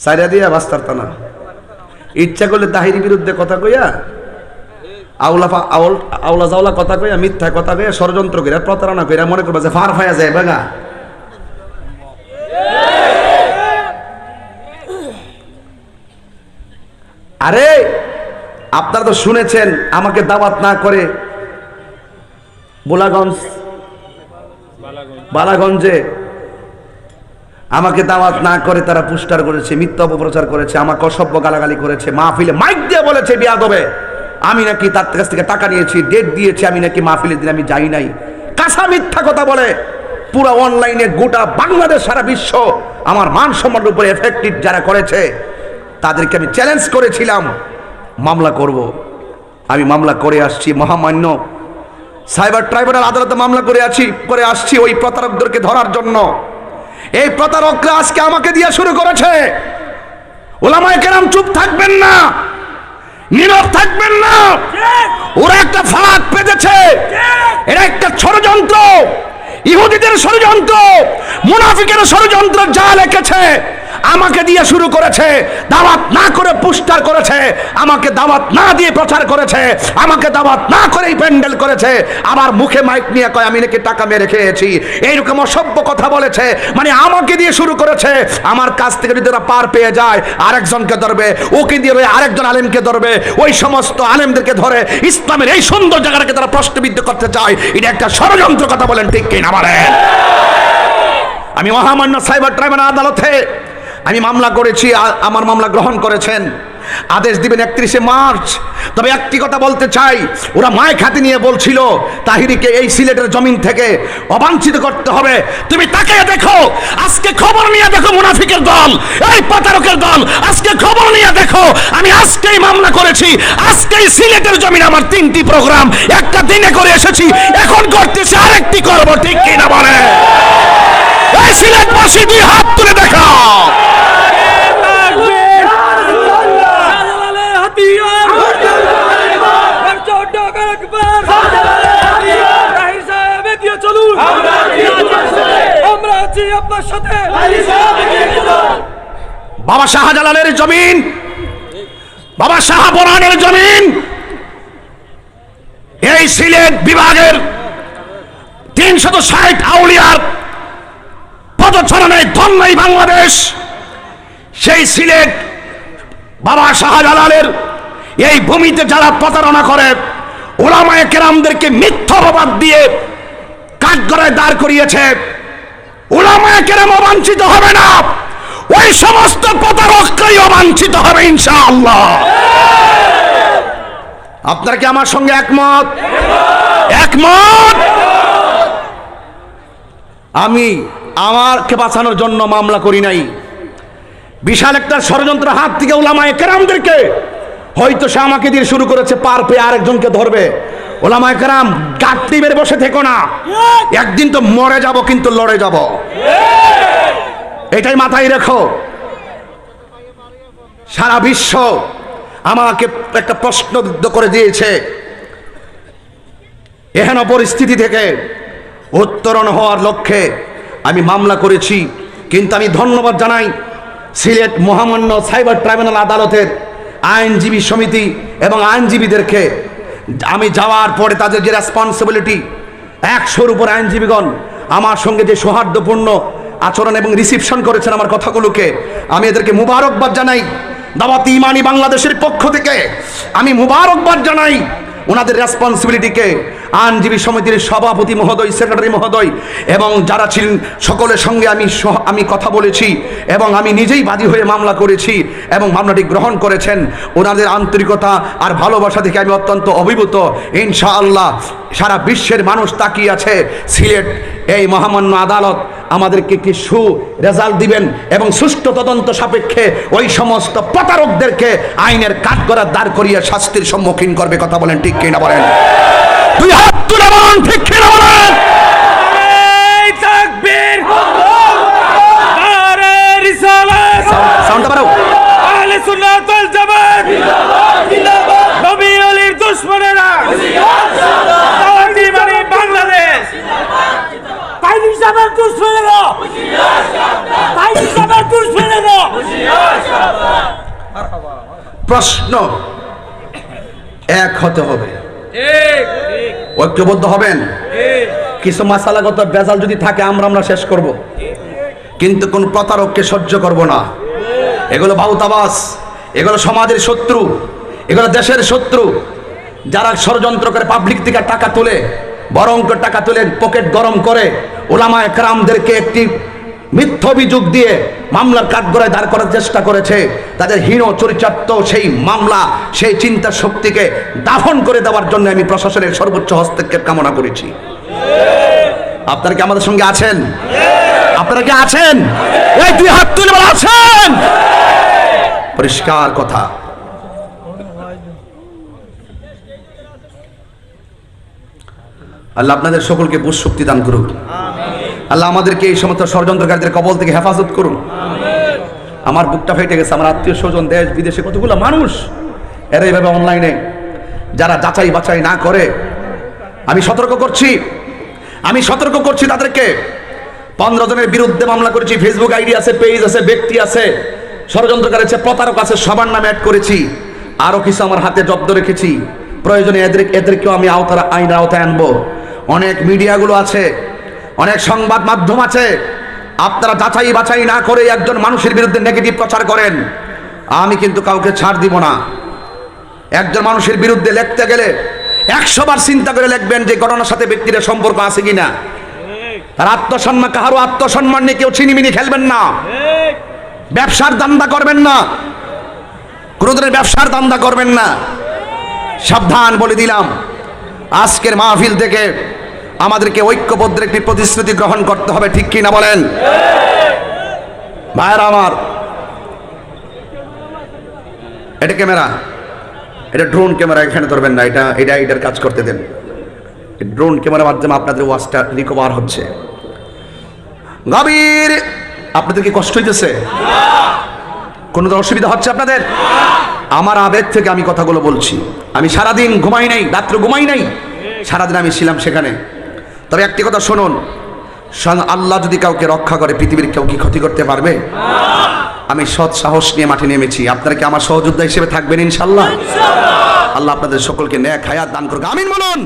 সাইরা দিয়া বাস্তারতা না ইচ্ছা করলে তাহিরি বিরুদ্ধে কথা কইয়া কথা কইয়া, মিথ্যা কথা কইয়া, ষড়যন্ত্র কইরা, প্রতারণা কইরা মনে ফার আরে, আপনারা তো শুনেছেন, আমাকে দাওয়াত না করে বোলাগঞ্জ বালাগঞ্জে আমাকে দাওয়াত না করে তারা পুস্টার করেছে, মিথ্যা অপপ্রচার করেছে, আমাকে অসভ্য গালাগালি করেছে, মাহফিলে মাইক দিয়ে বলেছে বিয়া দেবে আমি নাকি তার কাছ থেকে টাকা নিয়েছি ডেট দিয়েছি, আমি নাকি মাহফিলের দিন আমি যাই নাই। কাঁচা মিথ্যা কথা বলে। পুরো অনলাইনে গোটা বাংলাদেশ, সারা বিশ্ব আমার মান সম্মানের উপরে এফেক্টিভ যারা করেছে, তাদেরকে আমি চ্যালেঞ্জ করেছিলাম, মামলা করব। আমি মামলা করে আসছি, মহামান্য সাইবার ট্রাইব্যুনাল আদালতে মামলা করে আছি, করে আসছি ওই প্রতারকদেরকে ধরার জন্য। এই প্রতারকরা আজকে আমাকে দিয়ে শুরু করেছে। ওলামায় কেরাম চুপ থাকবেন না। নীরব থাকবেন না। ওরা একটা ফাঁক পেতেছে। এরা একটা ষড়যন্ত্র। ইহুদিদের ষড়যন্ত্র, মুনাফিকের ষড়যন্ত্র যা লেখেছে আমাকে দিয়ে শুরু করেছে, দাওয়াত না করে পুস্টার করেছে, আমাকে দাওয়াত না দিয়ে প্রচার করেছে, আমাকে দাওয়াত না করেই প্যান্ডেল করেছে। আমার মুখে মাইক নিয়ে কয়, আমি নাকি টাকা মেরে খেয়েছি। এইরকম অসভ্য কথা বলেছে মানে আমাকে দিয়ে শুরু করেছে। আমার কাছ থেকে যদি ওরা পার পেয়ে যায়, আরেকজনকে ধরবে, ওকে দিয়ে আরেকজন আলেমকে ধরবে, ওই সমস্ত আলেমদেরকে ধরে ইসলামের এই সুন্দর জায়গাটাকে তারা প্রশ্নবিদ্ধ করতে চায়। এটা একটা ষড়যন্ত্র কথা বলেন ঠিক কিনা আমি মহামান্য সাইবার ট্রাইব্যুনাল আদালতে আমি মামলা করেছি আমার মামলা গ্রহণ করেছেন। আদেশ দিবেন একত্রিশে মার্চ। তবে একটি কথা বলতে চাই, ওরা মায় খাতে নিয়ে বলছিল, তাহিরিকে এই সিলেটের জমিন থেকে অবাঞ্ছিত করতে হবে। তুমি তাকে দেখো, আজকে খবর নিয়ে দেখো মুনাফিকের দল, এই প্রতারকের দল। আজকে খবর নিয়ে দেখো, আমি আজকেই মামলা করেছি, আজকেই সিলেটের জমিন আমার তিনটি প্রোগ্রাম, একটা দিনে করে এসেছি, এখন করতেছি আরেকটি করব, ঠিক কিনা বলে? এই সিলেটবাসী দুই হাত আছি আপনার সাথে। বাবা শাহজালালের জমিন বাবা শাহপরানের জমিন এই সিলেট বিভাগের তিনশত ষাট আউলিয়ার পদছরণে ধন্যই বাংলাদেশ। সেই সিলেট বাবা শাহজালালের এই ভূমিতে যারা প্রতারণা করে ওলামায়ে কেরামদেরকে মিথ্যা অপবাদ দিয়ে কাঠগড়ায় দাঁড় করিয়েছে। ওলামায়ে কেরাম অবাঞ্ছিত হবে না। ওই সমস্ত প্রতারকরাই অবাঞ্ছিত হবে ইনশাআল্লাহ। আপনারা কি আমার সঙ্গে একমত? একমত? আমি আমারকে বাঁচানোর জন্য মামলা করি নাই। বিশাল একটা ষড়যন্ত্র হাত থেকে ওলামায়ে কেরামদেরকে হয়তো সে আমাকে দিয়ে শুরু করেছে, পার পেয়ে আরেকজনকে ধরবে। ওলামায়ে কেরাম গাঁটটি মেরে বসে থেকো না। একদিন তো মরে যাব কিন্তু লড়ে যাব। এটাই মাথায় রেখো। সারা বিশ্ব আমাকে একটা প্রশ্নবিদ্ধ করে দিয়েছে। এহেন পরিস্থিতি থেকে উত্তরণ হওয়ার লক্ষ্যে আমি মামলা করেছি। কিন্তু আমি ধন্যবাদ জানাই সিলেট মহামান্য সাইবার ট্রাইব্যুনাল আদালতের আইনজীবী সমিতি এবং আইনজীবীদেরকে। আমি যাওয়ার পরে তাদের যে রেসপন্সিবিলিটি একশোর উপর আইনজীবীগণ আমার সঙ্গে যে সৌহার্দ্যপূর্ণ আচরণ এবং রিসিপশন করেছেন আমার কথাগুলোকে, আমি এদেরকে মুবারকবাদ জানাই। দাওয়াতি ইমানি বাংলাদেশের পক্ষ থেকে আমি মুবারকবাদ জানাই। ওনাদের রেসপন্সিবিলিটিকে আইনজীবী সমিতির সভাপতি মহোদয়, সেক্রেটারি মহোদয়, এবং যারা ছিলেন সকলের সঙ্গে আমি আমি কথা বলেছি, এবং আমি নিজেই বাদী হয়ে মামলা করেছি, এবং মামলাটি গ্রহণ করেছেন। ওনাদের আন্তরিকতা আর ভালোবাসা থেকে আমি অত্যন্ত অভিভূত। ইনশাআল্লাহ সারা বিশ্বের মানুষ তাকিয়ে আছে, সিলেট এই মহামান্য আদালত আমাদেরকে একটি সু রেজাল্ট দিবেন, এবং সুষ্ঠু তদন্ত সাপেক্ষে ওই সমস্ত প্রতারকদেরকে আইনের কাঠগড়া দাঁড় করিয়ে শাস্তির সম্মুখীন করবে, কথা বলেন ঠিক কিনা বলেন। দুই হাত তুলে বলেন ঠিক কিনা বলেন? এই তাকবীর নারে রিসালাত। সাউন্ডটা বাড়াও। আহলে সুন্নাত ওয়াল জামাত। নবী আলীর দুশমনেরা। দাওয়াতি মানে বাংলাদেশ। তাইলি সাহেবের দুশমনেরা। তাইলি সাহেবের দুশমনেরা। প্রশ্ন এক হতে হবে। ঠিক। ঐক্যবদ্ধ হবেন? কিছু মাসালাগত বেজাল যদি থাকে, আমরা আমরা শেষ করব। কিন্তু কোন প্রতারককে সহ্য করব না। এগুলো বাউতাবাস, এগুলো সমাজের শত্রু, এগুলো দেশের শত্রু। যারা ষড়যন্ত্র করে পাবলিক থেকে টাকা তোলে অঙ্কের টাকা তুলে পকেট গরম করে ওলামা একরামদেরকে একটি মিথ্য অভিযোগ দিয়ে মামলার কাঠগড়ায় দাঁড় করার চেষ্টা করেছে। তাদের হীন চরিচার্য সেই মামলা, সেই চিন্তা শক্তিকে দাফন করে দেওয়ার জন্য আমি প্রশাসনের সর্বোচ্চ হস্তক্ষেপ কামনা করেছি। আপনারা কি আমাদের সঙ্গে আছেন? আপনারা কি আছেন? এই দুই হাত তুলে আছেন? পরিষ্কার কথা। আল্লাহ আপনাদের সকলকে বুঝ শক্তি দান করুন আল্লাহ আমাদেরকে এই সমস্ত ষড়যন্ত্রকারীদের কবল থেকে হেফাজত করুন। আমার বুকটা ফেটে গেছে, আমার আত্মীয় স্বজন, দেশ, বিদেশে কতগুলো মানুষ, এরা এইভাবে অনলাইনে যারা যাচাই বাছাই না করে, আমি সতর্ক করছি। আমি সতর্ক করছি তাদেরকে। পনেরো জনের বিরুদ্ধে মামলা করেছি ফেসবুক আইডি আছে পেজ আছে, ব্যক্তি আছে, ষড়যন্ত্রকার আছে, প্রতারক আছে, সবার নামে অ্যাড করেছি। আরও কিছু আমার হাতে জব্দ রেখেছি। প্রয়োজনে এদের এদেরকেও আমি আওতার আইন আওতায় আনব। অনেক মিডিয়াগুলো আছে অনেক সংবাদ মাধ্যম আছে। আপনারা যাচাই বাছাই না করে একজন মানুষের বিরুদ্ধে নেগেটিভ প্রচার করেন। আমি কিন্তু কাউকে ছাড় দিব না। একজন মানুষের বিরুদ্ধে লিখতে গেলে একশো বার চিন্তা করে লিখবেন যে ঘটনার সাথে ব্যক্তির সম্পর্ক আছে কিনা। তার আত্মসম্মান কাহারও আত্মসম্মান নিয়ে কেউ ছিনিমিনি খেলবেন না। ব্যবসার দান্দা করবেন না। কোনোদিনের ব্যবসার দান্দা করবেন না। সাবধান বলে দিলাম। আজকের মাহফিল থেকে আমাদেরকে ঐক্যবদ্ধের একটি প্রতিশ্রুতি গ্রহণ করতে হবে, ঠিক কি না বলেন? ভাইয়েরা আমার, এটা ক্যামেরা, এটা ড্রোন ক্যামেরা, এখানে ধরবেন না, এটা এটা এটার কাজ করতে দেন। ড্রোন ক্যামেরার মাধ্যমে আপনাদের ওয়াজটা রিকভার হচ্ছে। গভীর, আপনাদের কি কষ্ট হইতেছে? কোনো অসুবিধা হচ্ছে আপনাদের? আমার আবেগ থেকে আমি কথাগুলো বলছি। আমি সারাদিন ঘুমাই নাই, রাত্রে ঘুমাই নাই, সারাদিন আমি ছিলাম সেখানে। তবে একটি কথা শুনুন স্বয়ং আল্লাহ যদি কাউকে রক্ষা করে পৃথিবীর কেউ কি ক্ষতি করতে পারবে? আমি সৎ সাহস নিয়ে মাঠে নেমেছি। আপনারা কি আমার সহযোদ্ধা হিসেবে থাকবেন ইনশাল্লাহ আল্লাহ আপনাদের সকলকে ন্যায় খায়াত দান করুক। আমিন বলুন।